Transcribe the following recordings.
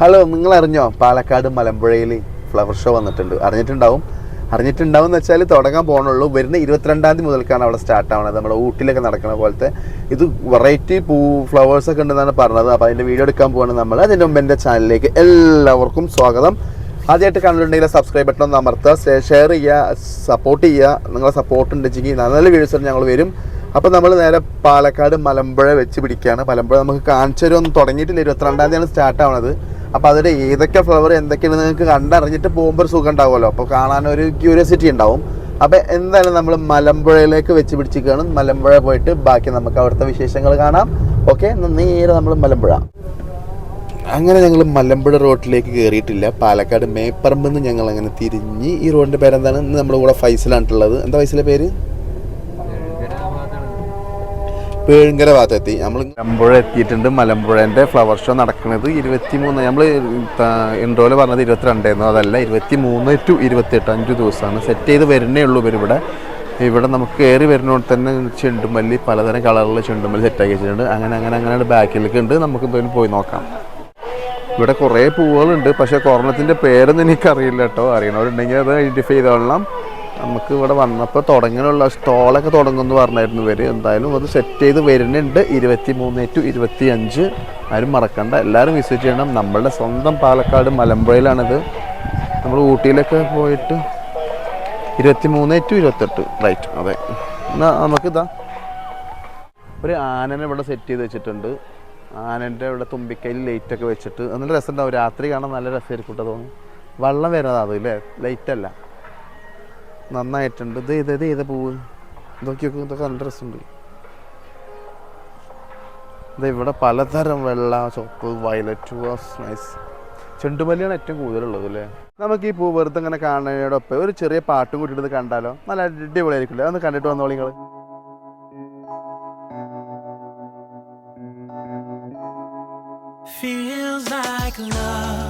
Hello നിങ്ങൾ അറിഞ്ഞോ Palakkad മലമ്പുഴയിൽ flower show വന്നിട്ടുണ്ട്. അറിഞ്ഞിട്ടുണ്ടാവും? അറിഞ്ഞിട്ടുണ്ടാവും എന്ന് വെച്ചാൽ തുടങ്ങാൻ പോകണുള്ളൂ വരുന്ന ഇരുപത്തിരണ്ടാം തീയതി മുതൽക്കാണ് അവിടെ സ്റ്റാർട്ട് ആവുന്നത് നമ്മുടെ ഊട്ടിലൊക്കെ നടക്കുന്ന പോലത്തെ ഇത് വെറൈറ്റി പൂ ഫ്ലവേഴ്സ് ഒക്കെ ഉണ്ടെന്നാണ് പറഞ്ഞത്. അപ്പോൾ അതിന്റെ വീഡിയോ എടുക്കാൻ പോകണം നമ്മൾ അതിന്റെ മുമ്പ് എന്റെ ചാനലിലേക്ക് എല്ലാവർക്കും സ്വാഗതം. ആദ്യമായിട്ട് കണ്ടിട്ടുണ്ടെങ്കിൽ സബ്സ്ക്രൈബ് ബട്ടൺ ഒന്ന് അമർത്തുക. ഷെയർ ചെയ്യുക സപ്പോർട്ട് ചെയ്യുക. നിങ്ങളുടെ സപ്പോർട്ട് ഉണ്ടെങ്കിൽ നല്ല നല്ല വീഡിയോസ് ഞങ്ങൾ വരും. അപ്പോൾ നമ്മൾ നേരെ പാലക്കാട് മലമ്പുഴ വെച്ച് പിടിക്കുകയാണ് മലമ്പുഴ നമുക്ക് കാണിച്ചു ഒന്ന് തുടങ്ങിയിട്ടില്ല. ഇരുപത്തിരണ്ടാം തീയതിയാണ് സ്റ്റാർട്ട് ആവണത്. അപ്പോൾ അതിന്റെ ഏതൊക്കെ ഫ്ലവർ എന്തൊക്കെയാണ് നിങ്ങൾക്ക് കണ്ടറിഞ്ഞിട്ട് പോകുമ്പോൾ സുഖം ഉണ്ടാവുമല്ലോ. അപ്പോൾ കാണാനൊരു ക്യൂരിയോസിറ്റി ഉണ്ടാവും. അപ്പോൾ എന്തായാലും നമ്മൾ മലമ്പുഴയിലേക്ക് വെച്ച് പിടിച്ചിരിക്കുകയാണ്. മലമ്പുഴ പോയിട്ട് ബാക്കി നമുക്ക് അവിടുത്തെ വിശേഷങ്ങൾ കാണാം. ഓക്കെ? നേരെ നമ്മൾ മലമ്പുഴ. അങ്ങനെ ഞങ്ങൾ മലമ്പുഴ റോഡിലേക്ക് കയറിയിട്ടില്ല പാലക്കാട് മേപ്പറമ്പ് നിന്ന് ഞങ്ങൾ അങ്ങനെ തിരിഞ്ഞ് ഈ റോഡിന്റെ പേരെന്താണ്? നമ്മുടെ കൂടെ ഫൈസലാണിട്ടുള്ളത് എന്താ ഫൈസലെ പേര്? പേഴുങ്കര ഭാഗത്തെത്തി നമ്മൾ മലമ്പുഴ എത്തിയിട്ടുണ്ട്. മലമ്പുഴന്റെ ഫ്ലവർ ഷോ നടക്കുന്നത് ഇരുപത്തി മൂന്ന് നമ്മൾ ഇൻട്രോയിൽ പറഞ്ഞത് ഇരുപത്തിരണ്ടായിരുന്നു അതല്ല ഇരുപത്തി മൂന്ന് ടു ഇരുപത്തെട്ട് അഞ്ച് ദിവസമാണ് സെറ്റ് ചെയ്ത് വരുന്നേ ഉള്ളൂ ഇവരിവിടെ. ഇവിടെ നമുക്ക് കയറി വരുന്നോട് തന്നെ ചെണ്ടുമല്ലി പലതരം കളറിലുള്ള ചെണ്ടുമല്ലി സെറ്റാക്കി വെച്ചിട്ടുണ്ട്. അങ്ങനെ അങ്ങനെ അങ്ങനെ ബാക്കിലേക്ക് ഉണ്ട് നമുക്ക് എന്തായാലും പോയി നോക്കാം. ഇവിടെ കുറേ പൂവുകളുണ്ട്. പക്ഷേ കൊറോണത്തിന്റെ പേരൊന്നും എനിക്കറിയില്ല കേട്ടോ. അറിയണവരുണ്ടെങ്കിൽ അത് ഐഡന്റിഫൈ ചെയ്തോളണം നമുക്ക് ഇവിടെ വന്നപ്പോൾ തുടങ്ങാനുള്ള സ്റ്റോളൊക്കെ തുടങ്ങുമെന്ന് പറഞ്ഞായിരുന്നു ഇവർ എന്തായാലും അത് സെറ്റ് ചെയ്ത് വരുന്നുണ്ട്. ഇരുപത്തി മൂന്ന് ടു ഇരുപത്തി അഞ്ച് ആരും മറക്കണ്ട. എല്ലാവരും വിസിറ്റ് ചെയ്യണം. നമ്മളുടെ സ്വന്തം പാലക്കാട് മലമ്പുഴയിലാണിത്. നമ്മൾ ഊട്ടിയിലൊക്കെ പോയിട്ട് ഇരുപത്തി മൂന്ന് ടു ഇരുപത്തെട്ട്. റൈറ്റ് അതെ. എന്നാൽ നമുക്കിതാ ഒരു ആനനെ ഇവിടെ സെറ്റ് ചെയ്ത് വെച്ചിട്ടുണ്ട്. ആനന്റെ ഇവിടെ തുമ്പിക്കൈയിൽ ലൈറ്റൊക്കെ വെച്ചിട്ട്. നല്ല രസമുണ്ടാവും. രാത്രി കാണാൻ നല്ല രസമായിരിക്കും കേട്ടോ തോന്നുന്നു. വെള്ളം വരുന്നതാ അത് ഇല്ലേ ലൈറ്റല്ല നന്നായിട്ടുണ്ട്. ഇത് ഇത് ഇത് ഏതാ പൂവ്? ഇതൊക്കെ ഇതൊക്കെ നല്ല രസമുണ്ട്. ഇത് ഇവിടെ പലതരം വെള്ള ചോപ്പ് വയലറ്റ് നൈസ് ചെണ്ടുമല്ലിയാണ് ഏറ്റവും കൂടുതലുള്ളത് അല്ലേ? നമുക്ക് ഈ പൂ വെറുതെ ഇങ്ങനെ കാണുന്നതിനോടൊപ്പം ഒരു ചെറിയ പാട്ടും കൂട്ടിയിട്ട് കണ്ടാലോ? നല്ല അടിപൊളിയായിരിക്കില്ലേ ഒന്ന് കണ്ടിട്ട് വന്നോളി നിങ്ങൾ Feels like love.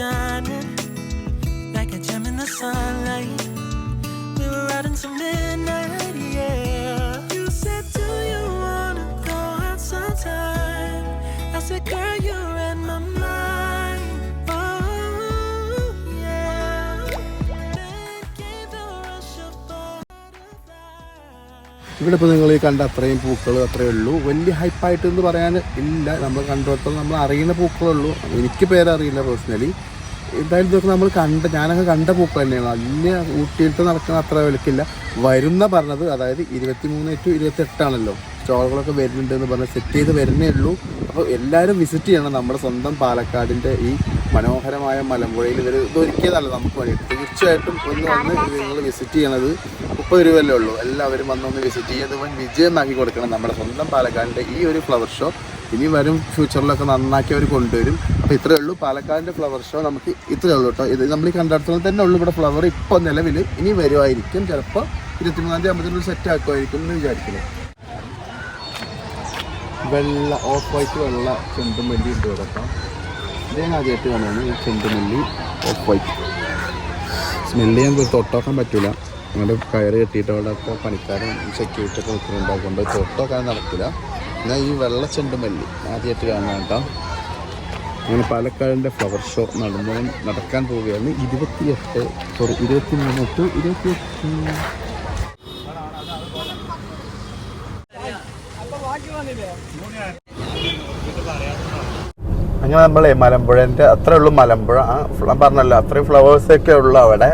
shining like a gem in the sunlight. We were riding to midnight, yeah. You said, Do you wanna go out sometime? I said, Girl, you're in my mind. Oh, yeah. Then came the rush of butterflies. ഇവിടെ ഇപ്പോൾ നിങ്ങൾ ഈ കണ്ട അത്രയും പൂക്കൾ അത്രയേ ഉള്ളൂ വലിയ ഹൈപ്പായിട്ട് എന്ന് പറയാൻ ഇല്ല നമ്മൾ കണ്ടിടത്തോളം നമ്മൾ അറിയുന്ന പൂക്കളുള്ളൂ എനിക്ക് പേരറിയില്ല പേഴ്സണലി എന്തായാലും ഇതൊക്കെ നമ്മൾ കണ്ട ഞാനങ്ങ് കണ്ട പൂക്കൾ തന്നെയാണ്. വലിയ ഊട്ടിയിട്ട് നടക്കുന്ന അത്ര വിലക്കില്ല. വരുന്ന പറഞ്ഞത് അതായത് ഇരുപത്തി മൂന്ന് ടു ഇരുപത്തെട്ടാണല്ലോ സ്റ്റോളുകളൊക്കെ വരുന്നുണ്ട് എന്ന് പറഞ്ഞ് സെറ്റ് ചെയ്ത് വരുന്നേ ഉള്ളൂ. അപ്പോൾ എല്ലാവരും വിസിറ്റ് ചെയ്യണം. നമ്മുടെ സ്വന്തം പാലക്കാടിന്റെ ഈ മനോഹരമായ മലമ്പുഴയിൽ ഇവർ ഇതൊരുക്കിയതല്ല നമുക്ക് വേണ്ടിയിട്ട്. തീർച്ചയായിട്ടും ഒന്ന് വന്ന് നിങ്ങൾ വിസിറ്റ് ചെയ്യണത് മുപ്പത് രൂപയല്ലേ ഉള്ളൂ. എല്ലാവരും വന്നൊന്ന് വിസിറ്റ് ചെയ്ത് വൻ വിജയമാക്കി കൊടുക്കണം. നമ്മുടെ സ്വന്തം പാലക്കാടിന്റെ ഈ ഒരു ഫ്ലവർ ഷോ ഇനി വരും ഫ്യൂച്ചറിലൊക്കെ നന്നാക്കി അവർ കൊണ്ടുവരും. അപ്പോൾ ഇത്രയേ ഉള്ളൂ. പാലക്കാടിന്റെ ഫ്ലവർ ഷോ നമുക്ക് ഇത്രയേ ഉള്ളൂ കേട്ടോ. ഇത് നമ്മൾ ഈ കണ്ടിടത്തോളം തന്നെ ഉള്ളൂ. ഇവിടെ ഫ്ലവർ ഇപ്പോൾ നിലവിൽ ഇനി വരുമായിരിക്കും ചിലപ്പോൾ ഇരുപത്തിമൂന്നാം തീയതി ആകുമ്പോഴത്തേനും സെറ്റ് ആക്കുമായിരിക്കും എന്ന് വിചാരിക്കുന്നു. വെള്ള ഓഫ് വൈറ്റ് വെള്ള ചെണ്ടുമല്ലി ഉണ്ട് ഇവിടെ കേട്ടോ. ഇതേ ആദ്യമായിട്ട് ഈ ചെണ്ടുമല്ലി ഓഫ് വൈറ്റ് സ്മെല്ല് ചെയ്യാൻ തൊട്ടാക്കാൻ പറ്റില്ല അങ്ങനെ കയറ് കെട്ടിയിട്ട് അവിടെ ഇപ്പോൾ പണിക്കാരും സെക്യൂരിറ്റി ഒക്കെ നിൽക്കുന്നുണ്ട്. തൊട്ടോക്കാൻ നടക്കില്ല. എന്നാൽ ഈ വെള്ള ചെണ്ടുമല്ലി ആദ്യമായിട്ട് കാണാൻ കേട്ടോ. അങ്ങനെ പാലക്കാടിന്റെ ഫ്ലവർ ഷോ നടന്നു നടക്കാൻ പോവുകയാണ്. ഇരുപത്തിയെട്ട് സോറി ഇരുപത്തി മൂന്ന് ടു ഇരുപത്തിയെട്ട്. അങ്ങനെ നമ്മളെ മലമ്പുഴന്റെ അത്രേ ഉള്ളൂ മലമ്പുഴ. ഞാൻ പറഞ്ഞല്ലോ അത്രയും ഫ്ലവേഴ്സൊക്കെ ഉള്ളു അവിടെ.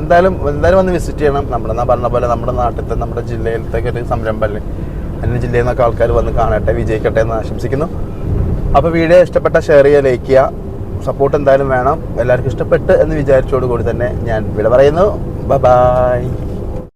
എന്തായാലും എന്തായാലും വന്ന് വിസിറ്റ് ചെയ്യണം. നമ്മുടെ പറഞ്ഞ പോലെ നമ്മുടെ നാട്ടിലത്തെ നമ്മുടെ ജില്ലയിലത്തെ ഒരു സംരംഭമല്ലേ അന്യ ജില്ലയിൽ നിന്നൊക്കെ ആൾക്കാർ വന്ന് കാണട്ടെ വിജയിക്കട്ടെ എന്ന് ആശംസിക്കുന്നു. അപ്പോൾ വീഡിയോ ഇഷ്ടപ്പെട്ട ഷെയർ ചെയ്യുക ലൈക്ക് ചെയ്യുക. സപ്പോർട്ട് എന്തായാലും വേണം. എല്ലാവർക്കും ഇഷ്ടപ്പെട്ട് എന്ന് വിചാരിച്ചോടുകൂടി തന്നെ ഞാൻ വിട പറയുന്നു. ബൈ